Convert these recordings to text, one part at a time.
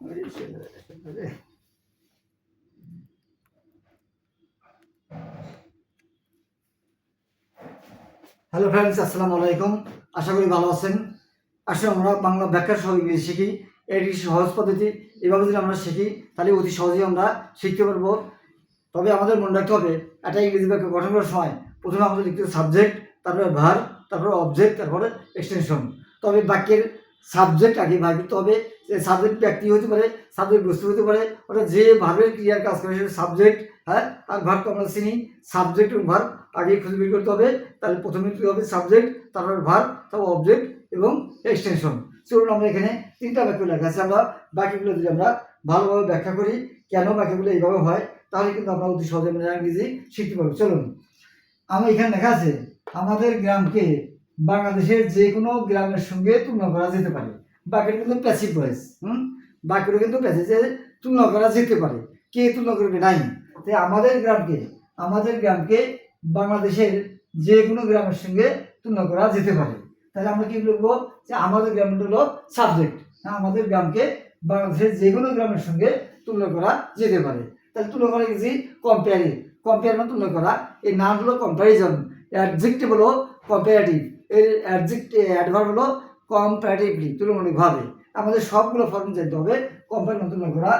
Hello friends আসসালামু আলাইকুম আশা করি ভালো আছেন। আসলে আমরা বাংলা ব্যাখ্যা সহ ইংরেজি শিখি। এটি সহজ পদ্ধতি। এভাবে যদি আমরা শিখি, তাহলে অতি সহজেই আমরা শিখতে পারব। তবে আমাদের মনে রাখতে হবে, একটা ইংরেজি বাক্য গঠন করার সময় প্রথমে আমাদের লিখতে সাবজেক্ট তারপরে ভার তারপরে অবজেক্ট তারপরে এক্সটেনশন তবে বাক্যের সাবজেক্ট আগে ভাগ করতে হবে। সাবজেক্ট ব্যক্তি হতে পারে সাবজেক্ট বস্তু হতে পারে ওটা যে ভার্বের ক্রিয়ার কাজ করে সেটা সাবজেক্ট হ্যাঁ আর ভার্ব তো আমরা চিনি সাবজেক্ট এবং ভার্ব আগে খুঁজে বের করতে হবে, তাহলে প্রথমে কী হবে সাবজেক্ট তারপর ভার্ব তারপর অবজেক্ট এবং এক্সটেনশন চলুন আমরা এখানে তিনটা বাক্য লেখা আছে, আমরা বাকিগুলো যদি আমরা ভালোভাবে ব্যাখ্যা করি, কেন বাকিগুলো এইভাবে হয়, তাহলে কিন্তু আমরা অতি সহজে ইংরেজি শিখতে পারব। চলুন আমার এখানে লেখা আছে, আমাদের গ্রামকে বাংলাদেশের যে কোনো গ্রামের সঙ্গে তুলনা করা যেতে পারে। বাকিটা কিন্তু প্যাসিভ ভয়েস হুম? বাকিটা কিন্তু প্যাসিভ তুলনা করা যেতে পারে। কে তুলনা করবে? নাই। তাই আমাদের গ্রামকে আমাদের গ্রামকে বাংলাদেশের যে কোনো গ্রামের সঙ্গে তুলনা করা যেতে পারে। তাহলে আমরা কি বলব? যে আমাদের গ্রামটা হলো সাবজেক্ট হ্যাঁ? আমাদের গ্রামকে বাংলাদেশের যে কোনো গ্রামের সঙ্গে তুলনা করা যেতে পারে। তাহলে তুলনা করা গেছি কম্পেয়ারিভ কম্পেয়ার মানে তুলনা করা। এই নাম হলো কম্প্যারিজন অ্যাডজেক্টিভ হলো কম্পারেটিভ এর অ্যাডজেক্ট অ্যাডভার্ব হলো কম্পারেটিভলি তুলনামূলকভাবে আমাদের সবগুলো ফর্ম জানতে হবে। কম্পেয়ার তুলনা করা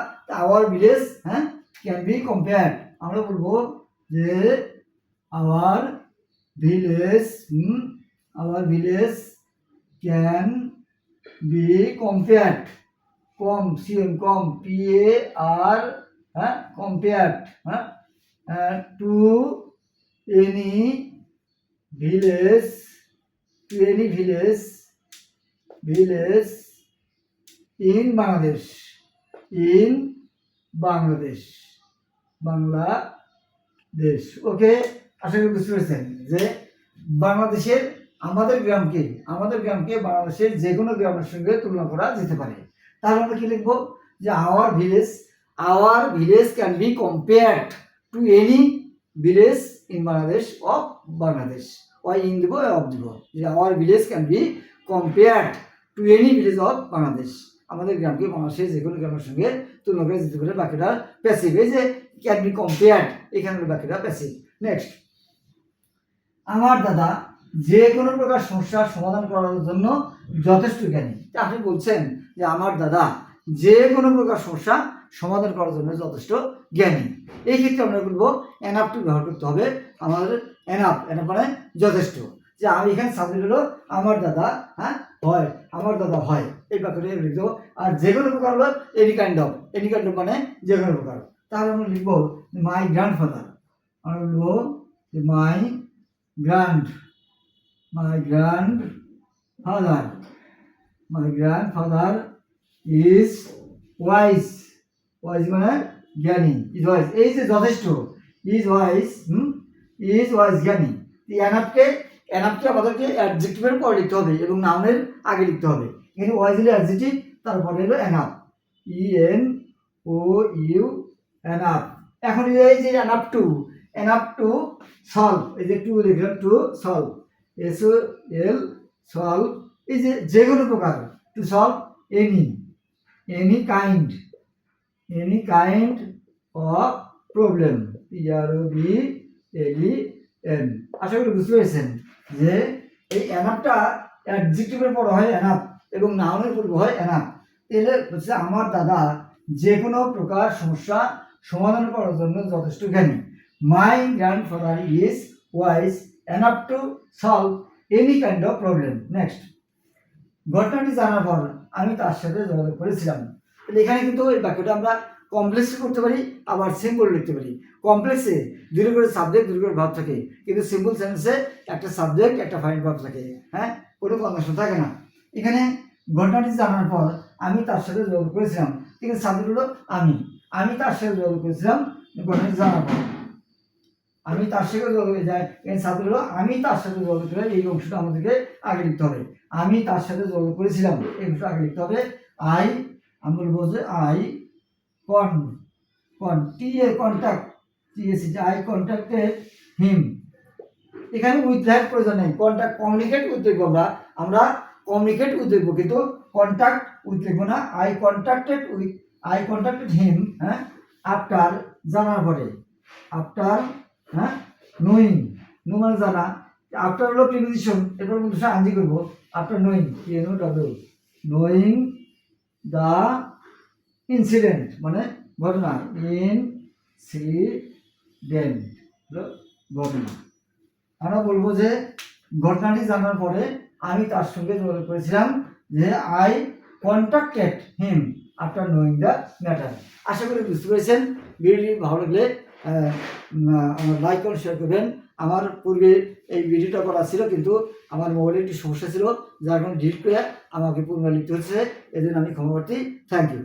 আওয়ার ভিলেজ হ্যাঁ ক্যান বি কম্পেয়ার আমরা বলব যে our village our village can be compared com C M com P A R হ্যাঁ কম্পেয়ার্ড হ্যাঁ to any village to any village village in Bangladesh. In Bangladesh. Bangladesh. Okay, আশা করি বুঝতে পেরেছেন যে বাংলাদেশের আমাদের গ্রামকে আমাদের গ্রামকে বাংলাদেশের যে কোনো গ্রামের সঙ্গে তুলনা করা যেতে পারে। তাহলে আমরা কি লিখব? যে our village our village can be compared to any village in Bangladesh of Bangladesh why in দিব অফ দিব যে our village can be compared to any village of Bangladesh আমাদের গ্রামকে বাংলাদেশের যে কোনো গ্রামের সঙ্গে তুলনা করে যেতে পারে বাকিটা প্যাসিভ এই যে ক্যান বি কম্পেয়ার্ড এখানের বাকিটা প্যাসিভ নেক্সট আমার দাদা যে কোনো প্রকার সমস্যার সমাধান করার জন্য যথেষ্ট জ্ঞানী। আপনি বলছেন যে আমার দাদা যে কোনো প্রকার সমস্যা সমাধান করার জন্য যথেষ্ট জ্ঞানী। এই ক্ষেত্রে আমরা বলব অ্যানাপ টু ব্যবহার করতে হবে। আমাদের অ্যানাপ অ্যানাপ মানে যথেষ্ট। যে আমি এখানে সাবজেক্ট হলো আমার দাদা হ্যাঁ? হয়, আমার দাদা হয়। এই বাক্যটা লিখব। আর যে কোনো প্রকার হলো any kind of any kind of মানে যে কোনো প্রকার। তাহলে আমরা লিখব মাই গ্র্যান্ডফাদার। আমরা লিখব my grand my grandfather my grandfather is wise wise মানে জ্ঞানী। is wise এই যে যথেষ্ট। is wise hmm? is wise জ্ঞানী। এনাফকে এনাফকে আমাদেরকে অ্যাডজেক্টিভের পরে লিখতে হবে এবং নাউনের আগে লিখতে হবে। এখানে ওয়াইজ হলো অ্যাডজেক্টিভ তারপরে হলো enough E N O U enough এখন এই যে enough to enough to solve এই যে টু লিখলাম to solve S L solve এই যে যে কোনো প্রকার to solve any any kind any kind of problem R O B L E N আশা করি বুঝতে পেরেছেন। যে এই অ্যানাপটা অ্যাডজেক্টিভের পর হয় অ্যানাপ এবং নাউনের পূর্ব হয় অ্যানাপ তাহলে হচ্ছে আমার দাদা যে কোনো প্রকার সমস্যা সমাধান করার জন্য যথেষ্ট জ্ঞানী। My grandfather is wise enough to solve any kind of problem next ঘটনাটি জানার পর আমি তার সাথে যোগাযোগ করেছিলাম। এখানে কিন্তু এই বাক্যটা আমরা কমপ্লেক্সে করতে পারি, আবার সিম্পল লিখতে পারি। কমপ্লেক্সে দুটো করে সাবজেক্ট দুটো করে ভাব থাকে, কিন্তু সিম্পল সেন্সে একটা সাবজেক্ট একটা ফাইন ভাব থাকে হ্যাঁ? কোনো কন্ডিশন থাকে না। এখানে ঘটনাটি জানার পর আমি তার সাথে যোগাযোগ করেছিলাম আছে সাবজেক্ট হলো আমি। আমি তার সাথে যোগাযোগ করেছিলাম ঘটনাটি জানার পর। আমি তার সাথে যোগাযোগ যাই এই সাবজেক্ট হলো আমি তার সাথে যোগাযোগ করে এই অংশটা আমাদেরকে আগে লিখতে হবে। আমি তার সাথে যোগাযোগ করেছিলাম, এই অংশটা আগে লিখতে হবে। আই আমি বলব যে I con con T A contact T S I contacted him এখানে উইথ দ্যাট প্রয়োজন নেই। কন্ট্যাক্ট কমিউনিকেট দেখব আমরা। আমরা কমিউনিকেট দেখব, কিন্তু কন্ট্যাক্ট দেখব না। I contacted with I contacted him হ্যাঁ? আফটার জানার পরে। আফটার হ্যাঁ? নোয়িং নো মানে জানা। আফটার হলো প্রিপোজিশন এরপর আঞ্জি করব। After knowing O W knowing the incident মানে ঘটনা ইন সি ডেন ঘটনা। আমরা বলব যে ঘটনাটি জানার পরে আমি তার সঙ্গে যোগাযোগ করেছিলাম যে I contacted him after knowing the matter আশা করি বুঝতে পেরেছেন, ভিডিওটি ভালো লাগলে আমার লাইক করে শেয়ার করবেন। আমার পূর্বে এই ভিডিওটা করা ছিল, কিন্তু আমার মোবাইলে একটি সমস্যা ছিল, যার কারণে ডিলিট করে আমাকে পুনরায় লিখতে হচ্ছে এজন্য আমি ক্ষমা থ্যাংক ইউ